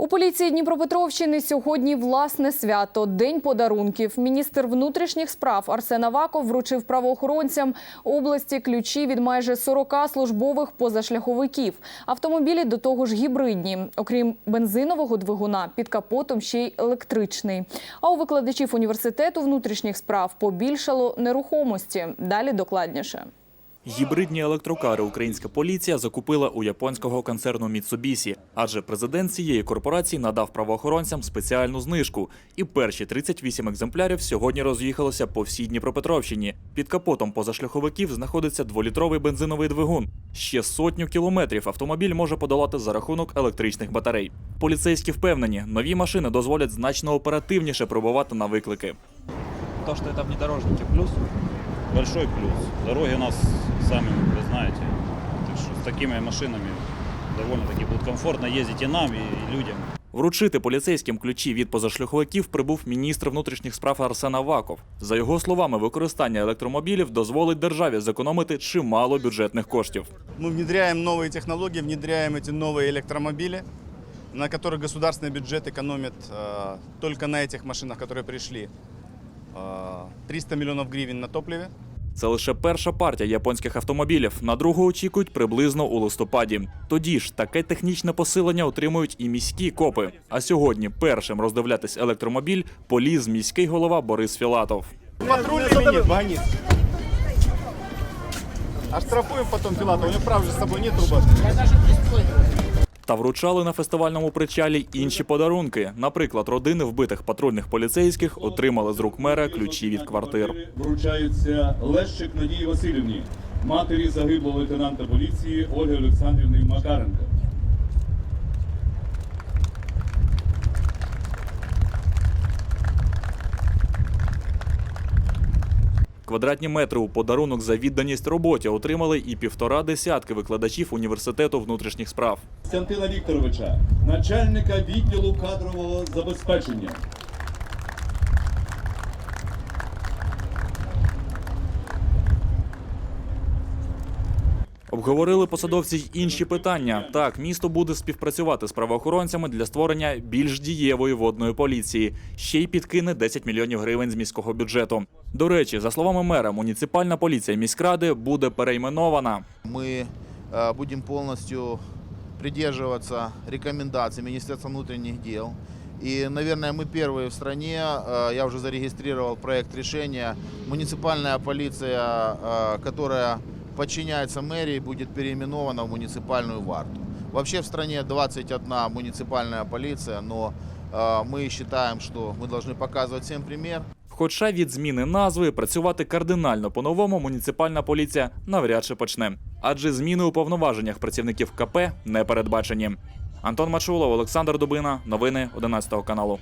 У поліції Дніпропетровщини сьогодні власне свято День подарунків. Міністр внутрішніх справ Арсен Аваков вручив правоохоронцям області ключі від майже 40 службових позашляховиків. Автомобілі до того ж гібридні. Окрім бензинового двигуна, під капотом ще й електричний. А у викладачів університету внутрішніх справ побільшало нерухомості. Далі докладніше. Гібридні електрокари українська поліція закупила у японського концерну Mitsubishi, адже президент цієї корпорації надав правоохоронцям спеціальну знижку. І перші 38 екземплярів сьогодні роз'їхалися по всій Дніпропетровщині. Під капотом позашляховиків знаходиться дволітровий бензиновий двигун. Ще сотню кілометрів автомобіль може подолати за рахунок електричних батарей. Поліцейські впевнені, нові машини дозволять значно оперативніше прибувати на виклики. То, что это внедорожники, плюс большой плюс. Дороги у нас, сами вы знаете, так что с такими машинами довольно-таки будет комфортно ездить и нам, и людям. Вручити поліцейським ключі від позашляховиків прибув міністр внутрішніх справ Арсен Аваков. За його словами, використання електромобілів дозволить державі зекономити чимало бюджетних коштів. Мы внедряем новые технологии, внедряем эти новые электромобили, на которых государственный бюджет экономит э, только на этих машинах, которые пришли, э, 300 миллионов гривен на топливе. Це лише перша партія японських автомобілів. На другу очікують приблизно у листопаді. Тоді ж таке технічне посилення отримують і міські копи. А сьогодні першим роздивлятись електромобіль поліз міський голова Борис Філатов. Или нет, гонит. А штрафуем потом пилота, у него прав же с собой нет трубы. Та вручали на фестивальному причалі інші подарунки. Наприклад, родини вбитих патрульних поліцейських отримали з рук мера ключі від квартир. вручаються Лещик Надії Васильівні, матері загиблого лейтенанта поліції Ольги Олександрівни Макаренка. Квадратні метри у подарунок за відданість роботі отримали і півтора десятки викладачів університету внутрішніх справ. Костянтина Вікторовича, начальника відділу кадрового забезпечення. Обговорили посадовці й інші питання. Так, місто буде співпрацювати з правоохоронцями для створення більш дієвої водної поліції. Ще й підкине 10 мільйонів гривень з міського бюджету. До речі, за словами мера, муніципальна поліція міськради буде перейменована. мы э, будем полностью придерживаться рекомендаций Министерства внутренних дел. И, наверное, мы первые в стране, э, я уже зарегистрировал проект решения, муниципальная полиция, э, которая подчиняется мэрии, будет переименована в муниципальную варту. Вообще в стране 21 муниципальная полиция, но э, мы считаем, что мы должны показывать всем пример. Хоча від зміни назви працювати кардинально по-новому муніципальна поліція навряд чи почне, адже зміни у повноваженнях працівників КП не передбачені. Антон Мачулов, Олександр Дубина, новини 11 каналу.